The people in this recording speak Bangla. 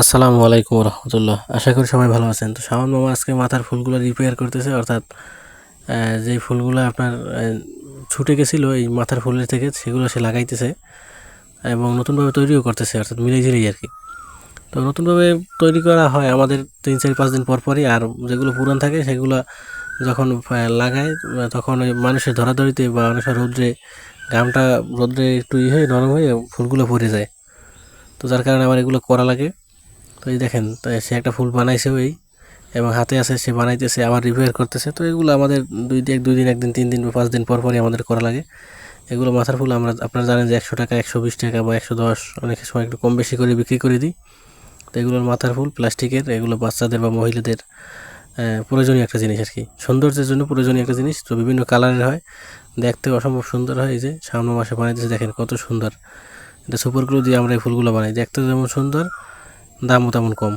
আসসালামু আলাইকুম রহমতুল্লাহ। আশা করি সবাই ভালো আছেন। তো শাওন মামা আজকে মাথার ফুলগুলো রিপেয়ার করতেছে, অর্থাৎ যেই ফুলগুলো আপনার ছুটে গেছিল এই মাথার ফুলের থেকে, সেগুলো সে লাগাইতেছে এবং নতুনভাবে তৈরিও করতেছে, অর্থাৎ মিলে ঝিলেই আর কি। তো নতুনভাবে তৈরি করা হয় আমাদের তিন চার পাঁচ দিন পর পরই, আর যেগুলো পুরান থাকে, সেগুলো যখন লাগায়, তখন ওই মানুষের ধরাধরিতে বা মানুষের রৌদ্রে ঘামটা রৌদ্রে একটু ই হয়ে, নরম হয়ে ফুলগুলো পড়ে যায়। তো যার কারণে আমার এগুলো করা লাগে। এই দেখেন সে একটা ফুল বানাইছে ওই, এবং হাতে আছে, সে বানাইতেছে, আবার রিপেয়ার করতেছে। তো এগুলো আমাদের দুই দিন দুই দিন একদিন তিন দিন বা পাঁচ দিন পর পরই আমাদের করা লাগে। এগুলো মাথার ফুল আমরা, আপনারা জানেন যে একশো টাকা, একশো বিশ টাকা বা একশো দশ, অনেক সময় একটু কম বেশি করে বিক্রি করে দিই। তো এগুলোর মাথার ফুল, প্লাস্টিকের, এগুলো বাচ্চাদের বা মহিলাদের প্রয়োজনীয় একটা জিনিস আর কি। সৌন্দর্যের জন্য প্রয়োজনীয় একটা জিনিস, তো বিভিন্ন কালারের হয়। দেখতে অসম্ভব সুন্দর হয় এই যে সামনে মাসে বানাইতেছে, দেখেন কত সুন্দর। এটা সুপার গ্লু দিয়ে আমরা এই ফুলগুলো বানাই। দেখতে যেমন সুন্দর দামও তেমন কম।